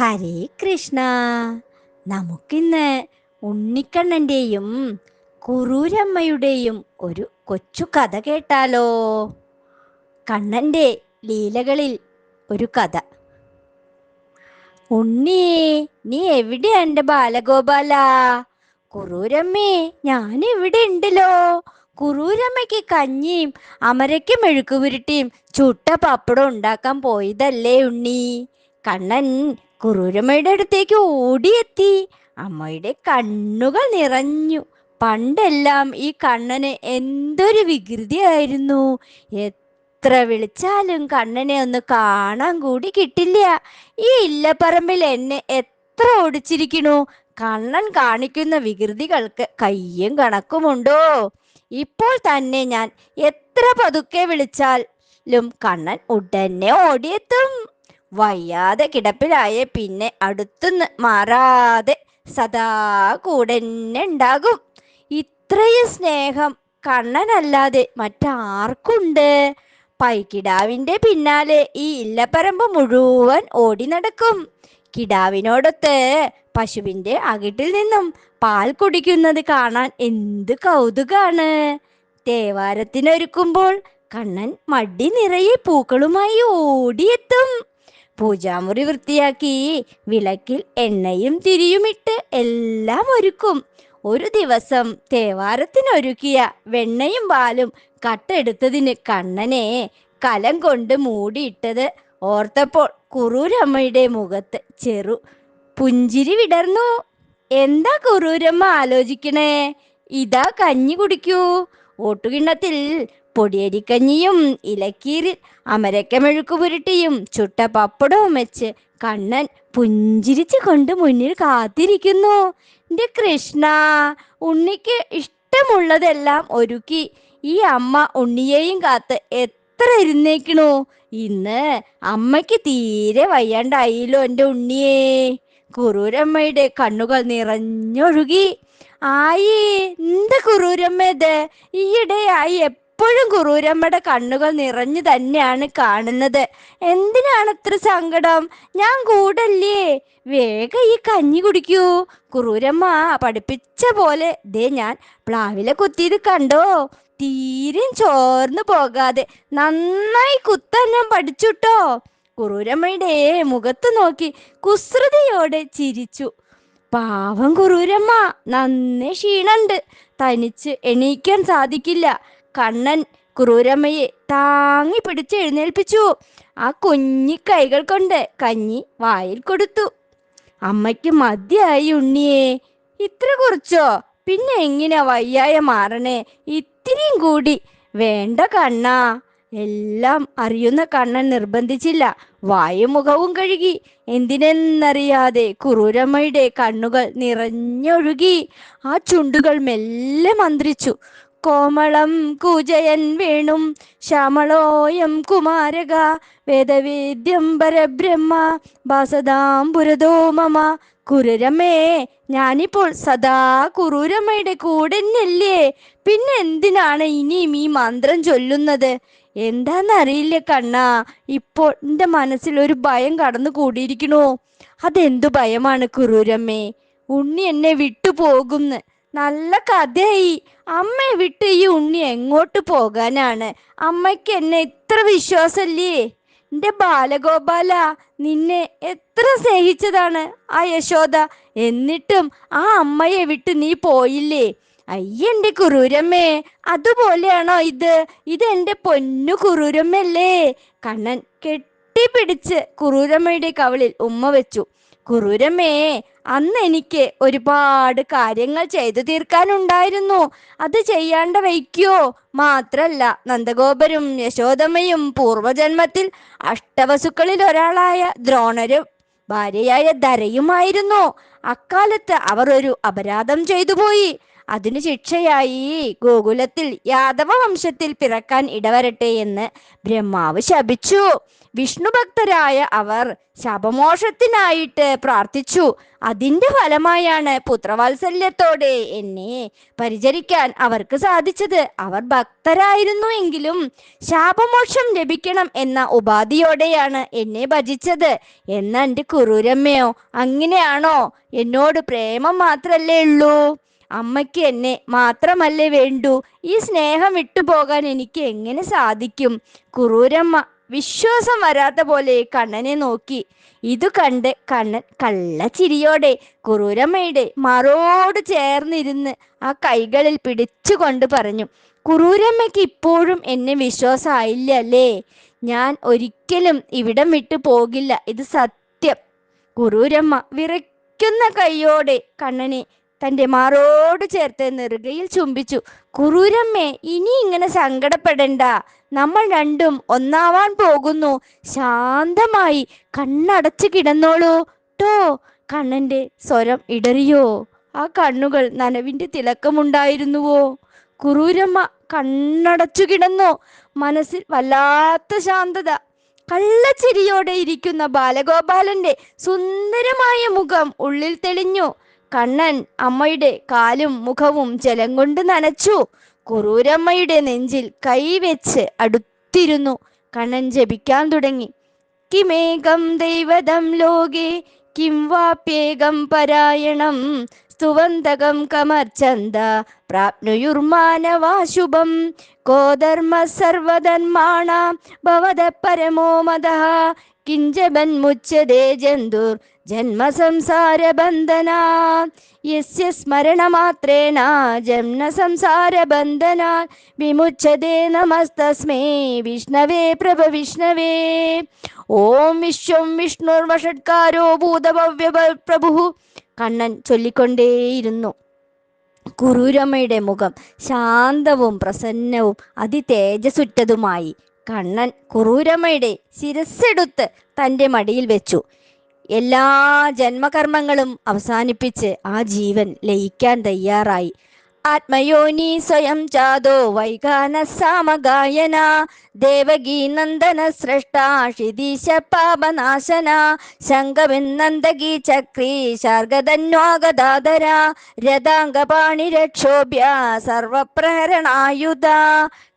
ഹരേ കൃഷ്ണ. നമുക്കിന്ന് ഉണ്ണിക്കണ്ണന്റെയും കുറൂരമ്മയുടെയും ഒരു കൊച്ചു കഥ കേട്ടാലോ? കണ്ണന്റെ ലീലകളിൽ ഒരു കഥ. ഉണ്ണിയേ നീ എവിടെയാ ബാലഗോപാല? കുറൂരമ്മേ ഞാൻ ഇവിടെ ഉണ്ടല്ലോ. കുറൂരമ്മയ്ക്ക് കഞ്ഞിയും അമരയ്ക്ക് മെഴുക്കുപുരുട്ടിയും ചുട്ട പപ്പടം ഉണ്ടാക്കാൻ പോയതല്ലേ ഉണ്ണി. കണ്ണൻ കുറൂരമ്മയുടെ അടുത്തേക്ക് ഓടിയെത്തി. അമ്മയുടെ കണ്ണുകൾ നിറഞ്ഞു. പണ്ടെല്ലാം ഈ കണ്ണന് എന്തൊരു വികൃതിയായിരുന്നു. എത്ര വിളിച്ചാലും കണ്ണനെ ഒന്ന് കാണാൻ കൂടി കിട്ടില്ല. ഈ ഇല്ലപ്പറമ്പിൽ എന്നെ എത്ര ഓടിച്ചിരിക്കണു. കണ്ണൻ കാണിക്കുന്ന വികൃതികൾക്ക് കയ്യും കണക്കുമുണ്ടോ? ഇപ്പോൾ തന്നെ ഞാൻ എത്ര പതുക്കെ വിളിച്ചാലും കണ്ണൻ ഉടനെ ഓടിയെത്തും. വയ്യാതെ കിടപ്പിലായ പിന്നെ അടുത്തുനിന്ന് മാറാതെ സദാ കൂടെ ഉണ്ടാകും. ഇത്രയും സ്നേഹം കണ്ണനല്ലാതെ മറ്റാർക്കുണ്ട്? പൈക്കിടാവിന്റെ പിന്നാലെ ഈ ഇല്ലപ്പറമ്പ് മുഴുവൻ ഓടി നടക്കും. കിടാവിനോടൊത്ത് പശുവിന്റെ അകിട്ടിൽ നിന്നും പാൽ കുടിക്കുന്നത് കാണാൻ എന്ത് കൗതുകാണ്. തേവാരത്തിനൊരുക്കുമ്പോൾ കണ്ണൻ മടി നിറയെ പൂക്കളുമായി ഓടിയെത്തും. പൂജാമുറി വൃത്തിയാക്കി വിളക്കിൽ എണ്ണയും തിരിയുമിട്ട് എല്ലാം ഒരുക്കും. ഒരു ദിവസം തേവാരത്തിനൊരുക്കിയ വെണ്ണയും പാലും കട്ടെടുത്തതിന് കണ്ണനെ കലം കൊണ്ട് മൂടിയിട്ടത് ഓർത്തപ്പോൾ കുറൂരമ്മയുടെ മുഖത്ത് ചെറു പുഞ്ചിരി വിടർന്നു. എന്താ കുറൂരമ്മ ആലോചിക്കണേ? ഇതാ കഞ്ഞി കുടിക്കൂ. ഓട്ടുകിണ്ണത്തിൽ പൊടിയരിക്കഞ്ഞിയും ഇലക്കീരിൽ അമരക്ക മെഴുക്ക് പുരട്ടിയും ചുട്ട പപ്പടവും വെച്ച് കണ്ണൻ പുഞ്ചിരിച്ചു കൊണ്ട് മുന്നിൽ കാത്തിരിക്കുന്നു. എന്റെ കൃഷ്ണ ഉണ്ണിക്ക് ഇഷ്ടമുള്ളതെല്ലാം ഒരുക്കി. ഈ അമ്മ ഉണ്ണിയെയും കാത്ത് എത്ര ഇരുന്നേക്കണു? ഇന്ന് അമ്മയ്ക്ക് തീരെ വയ്യാണ്ടായില്ലോ എന്റെ ഉണ്ണിയേ. കുറൂരമ്മയുടെ കണ്ണുകൾ നിറഞ്ഞൊഴുകി. ആയി എന്ത് കുറൂരമ്മ ഇത്? ഈയിടെയായി എപ്പോഴും കുറൂരമ്മയുടെ കണ്ണുകൾ നിറഞ്ഞു തന്നെയാണ് കാണുന്നത്. എന്തിനാണ് അത്ര സങ്കടം? ഞാൻ കൂടല്ലേ? വേഗം ഈ കഞ്ഞി കുടിക്കൂ. കുറൂരമ്മ പഠിപ്പിച്ച പോലെ ദേ ഞാൻ പ്ലാവിലെ കുത്തിയത് കണ്ടോ? തീരെയും ചോർന്നു പോകാതെ നന്നായി കുത്താൻ ഞാൻ പഠിച്ചുട്ടോ. കുറൂരമ്മയുടെ മുഖത്ത് നോക്കി കുസൃതിയോടെ ചിരിച്ചു. പാവം കുറൂരമ്മ നന്നേ ക്ഷീണുണ്ട്. തനിച്ച് എണീക്കാൻ സാധിക്കില്ല. കണ്ണൻ കുറൂരമ്മയെ താങ്ങി പിടിച്ച് എഴുന്നേൽപ്പിച്ചു. ആ കുഞ്ഞി കൈകൾ കൊണ്ട് കഞ്ഞി വായിൽ കൊടുത്തു. അമ്മയ്ക്ക് മതിയായി ഉണ്ണിയേ. ഇത്ര കുറച്ചോ? പിന്നെ എങ്ങനെ വയ്യായ മാറണേ? ഇത്തിരിയും കൂടി. വേണ്ട കണ്ണാ. എല്ലാം അറിയുന്ന കണ്ണൻ നിർബന്ധിച്ചില്ല. വായും മുഖവും കഴുകി. എന്തിനെന്നറിയാതെ കുറൂരമ്മയുടെ കണ്ണുകൾ നിറഞ്ഞൊഴുകി. ആ ചുണ്ടുകൾ മെല്ലെ മന്ത്രിച്ചു. കോമളം കുജയൻ വേണും ശ്യാമളോയം കുമാരക വേദവേദ്യം പരബ്രഹ്മ ഭാസതാം മമ കുരുരമേ ഞാനിപ്പോൾ സദാ കുറൂരമ്മയുടെ കൂടെ തന്നെയല്ലേ പിന്നെ എന്തിനാണ് ഇനിയും ഈ മന്ത്രം ചൊല്ലുന്നത്? എന്താന്നറിയില്ല കണ്ണ. ഇപ്പോൾ എന്റെ മനസ്സിൽ ഒരു ഭയം കടന്നു കൂടിയിരിക്കണോ. അതെന്തു ഭയമാണ് കുറൂരമ്മേ? ഉണ്ണി എന്നെ വിട്ടു പോകുന്ന് നല്ല കഥയായി. അമ്മയെ വിട്ട് ഈ ഉണ്ണി എങ്ങോട്ട് പോകാനാണ്? അമ്മയ്ക്ക് എന്നെ ഇത്ര വിശ്വാസല്ലേ എന്റെ ബാലഗോപാല നിന്നെ എത്ര സ്നേഹിച്ചതാണ്? ആ യശോദ എന്നിട്ടും ആ അമ്മയെ വിട്ട് നീ പോയില്ലേ? അയ്യന്റെ കുറൂരമ്മേ അതുപോലെയാണോ ഇത്? ഇതെന്റെ പൊന്നു കുറൂരമ്മല്ലേ കണ്ണൻ കെട്ടിപ്പിടിച്ച് കുറൂരമ്മയുടെ കവളിൽ ഉമ്മ വെച്ചു. കുറൂരമ്മേ അന്ന് എനിക്ക് ഒരുപാട് കാര്യങ്ങൾ ചെയ്തു തീർക്കാനുണ്ടായിരുന്നു. അത് ചെയ്യാണ്ട വയ്ക്കോ. മാത്രല്ല നന്ദഗോപരും യശോദമ്മയും പൂർവജന്മത്തിൽ അഷ്ടവസുക്കളിൽ ഒരാളായ ദ്രോണരും ഭാര്യയായ ധരയുമായിരുന്നു. അക്കാലത്ത് അവർ ഒരു അപരാധം ചെയ്തു പോയി. അതിനു ശിക്ഷയായി. ഗോകുലത്തിൽ യാദവ വംശത്തിൽ പിറക്കാൻ ഇടവരട്ടെ എന്ന് ബ്രഹ്മാവ് ശപിച്ചു. വിഷ്ണു ഭക്തരായ അവർ ശപമോഷത്തിനായിട്ട് പ്രാർത്ഥിച്ചു. അതിന്റെ ഫലമായാണ് പുത്രവാത്സല്യത്തോടെ എന്നെ പരിചരിക്കാൻ അവർക്ക് സാധിച്ചത്. അവർ ഭക്തരായിരുന്നു എങ്കിലും ശാപമോക്ഷം ലഭിക്കണം എന്ന ഉപാധിയോടെയാണ് എന്നെ ഭജിച്ചത്. എന്ന എന്റെ കുറൂരമ്മയോ? അങ്ങനെയാണോ? എന്നോട് പ്രേമം മാത്രല്ലേ ഉള്ളൂ? അമ്മയ്ക്ക് എന്നെ മാത്രമല്ലേ വേണ്ടു? ഈ സ്നേഹം വിട്ടുപോകാൻ എനിക്ക് എങ്ങനെ സാധിക്കും? കുറൂരമ്മ വിശ്വാസം വരാത്ത പോലെ കണ്ണനെ നോക്കി. ഇതു കണ്ട് കണ്ണൻ കള്ളച്ചിരിയോടെ കുറൂരമ്മയുടെ മറോട് ചേർന്നിരുന്ന് ആ കൈകളിൽ പിടിച്ചുകൊണ്ട് പറഞ്ഞു കുറൂരമ്മയ്ക്ക് ഇപ്പോഴും എന്നെ വിശ്വാസമായില്ല അല്ലേ? ഞാൻ ഒരിക്കലും ഇവിടം വിട്ടു പോകില്ല. ഇത് സത്യം. കുറൂരമ്മ വിറയ്ക്കുന്ന കൈയോടെ കണ്ണനെ തന്റെ മാറോട് ചേർത്ത് നെറുകയിൽ ചുംബിച്ചു. കുറൂരമ്മേ ഇനി ഇങ്ങനെ സങ്കടപ്പെടണ്ട. നമ്മൾ രണ്ടും ഒന്നാവാൻ പോകുന്നു. ശാന്തമായി കണ്ണടച്ച് കിടന്നോളൂ. ട്ടോ കണ്ണന്റെ സ്വരം ഇടറിയോ? ആ കണ്ണുകൾ നനവിന്റെ തിളക്കമുണ്ടായിരുന്നുവോ? കുറൂരമ്മ കണ്ണടച്ചു കിടന്നോ. മനസ്സിൽ വല്ലാത്ത ശാന്തത. കള്ളച്ചിരിയോടെ ഇരിക്കുന്ന ബാലഗോപാലന്റെ സുന്ദരമായ മുഖം ഉള്ളിൽ തെളിഞ്ഞു. കണ്ണൻ അമ്മയുടെ കാലും മുഖവും ജലം കൊണ്ട് നനച്ചു. കുറൂരമ്മയുടെ നെഞ്ചിൽ കൈവെച്ച് അടുത്തിരുന്നു. കണ്ണൻ ജപിക്കാൻ തുടങ്ങി. കിമേകം ദൈവതം ലോകേ കിം വാപ്യേകം പരായണം. സ്തുവന്തകം കമർച്ചന്ത പ്രാപ്നുയുർമാനവാശുഭം കോധർമ്മ സർവധർമാണാം ഭവത പരമോ മത കിഞ്ചമന്മുച്ചതേ ജന്തുർ ജന്മ സംസാര ബന്ധന യസ്യ സ്മരണമാത്രേണ ജന്മ സംസാര ബന്ധന വിമുച്ചതേ നമസ്തസ്മേ വിഷ്ണവേ പ്രഭ വിഷ്ണവേ. ഓം വിശ്വം വിഷ്ണുർവഷട്കാരോ ഭൂതഭവ്യ പ്രഭു കണ്ണൻ ചൊല്ലിക്കൊണ്ടേയിരുന്നു. കുറൂരമ്മയുടെ മുഖം ശാന്തവും പ്രസന്നവും അതിതേജസുറ്റതുമായി കണ്ണൻ കുറൂരമ്മയുടെ ശിരസ്സെടുത്ത് തന്റെ മടിയിൽ വെച്ചു. എല്ലാ ജന്മകർമ്മങ്ങളും അവസാനിപ്പിച്ച് ആ ജീവൻ ലയിക്കാൻ തയ്യാറായി. ആത്മയോനി സ്വയം ചാതോ വൈകാന സാമഗായന ദേവകീ നന്ദന സൃഷ്ട ക്ഷിതീശ പാപനാശന ശങ്കവിന്നന്ദകീ ചക്രീ ശാർഗധന്വാഗദാധര രഥാംഗപാണി രക്ഷോഭ്യ സർവപ്രഹരണായുധ.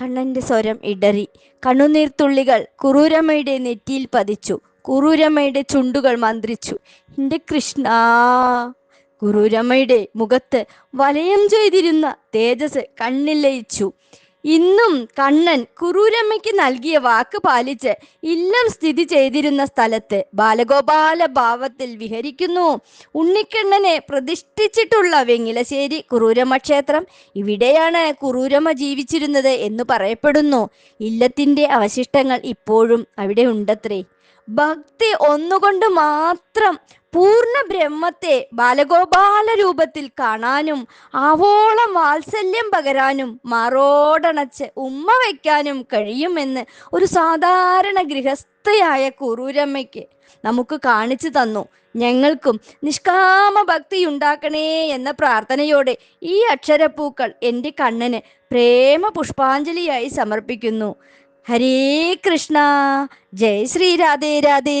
കണ്ണന്റെ സ്വരം ഇടറി. കണ്ണുനീർത്തുള്ളികൾ കുറൂരമ്മയുടെ നെറ്റിയിൽ പതിച്ചു. കുറൂരമ്മയുടെ ചുണ്ടുകൾ മന്ത്രിച്ചു. എന്റെ കൃഷ്ണ കുറൂരമ്മയുടെ മുഖത്ത് വലയം ചെയ്തിരുന്ന തേജസ് കണ്ണിൽ ലയിച്ചു ഇന്നും കണ്ണൻ കുറൂരമ്മയ്ക്ക് നൽകിയ വാക്ക് പാലിച്ച് ഇല്ലം സ്ഥിതി ചെയ്തിരുന്ന സ്ഥലത്ത് ബാലഗോപാല ഭാവത്തിൽ വിഹരിക്കുന്നു. ഉണ്ണിക്കണ്ണനെ പ്രതിഷ്ഠിച്ചിട്ടുള്ള വെങ്ങിലശ്ശേരി കുറൂരമ്മ ക്ഷേത്രം ഇവിടെയാണ് കുറൂരമ്മ ജീവിച്ചിരുന്നത് എന്ന് പറയപ്പെടുന്നു. ഇല്ലത്തിന്റെ അവശിഷ്ടങ്ങൾ ഇപ്പോഴും അവിടെ ഉണ്ടത്രേ. ഭക്തി ഒന്നുകൊണ്ട് മാത്രം പൂർണ ബ്രഹ്മത്തെ ബാലഗോപാല രൂപത്തിൽ കാണാനും ആവോളം വാത്സല്യം പകരാനും മാറോടണച്ച് ഉമ്മ വയ്ക്കാനും കഴിയുമെന്ന് ഒരു സാധാരണ ഗൃഹസ്ഥയായ കുറൂരമ്മയ്ക്ക് നമുക്ക് കാണിച്ചു തന്നു. ഞങ്ങൾക്കും നിഷ്കാമ ഭക്തി ഉണ്ടാക്കണേ എന്ന പ്രാർത്ഥനയോടെ ഈ അക്ഷരപ്പൂക്കൾ എന്റെ കണ്ണന് പ്രേമ പുഷ്പാഞ്ജലിയായി സമർപ്പിക്കുന്നു. ഹരേ കൃഷ്ണ. ജയ് ശ്രീ രാധേ രാധേ.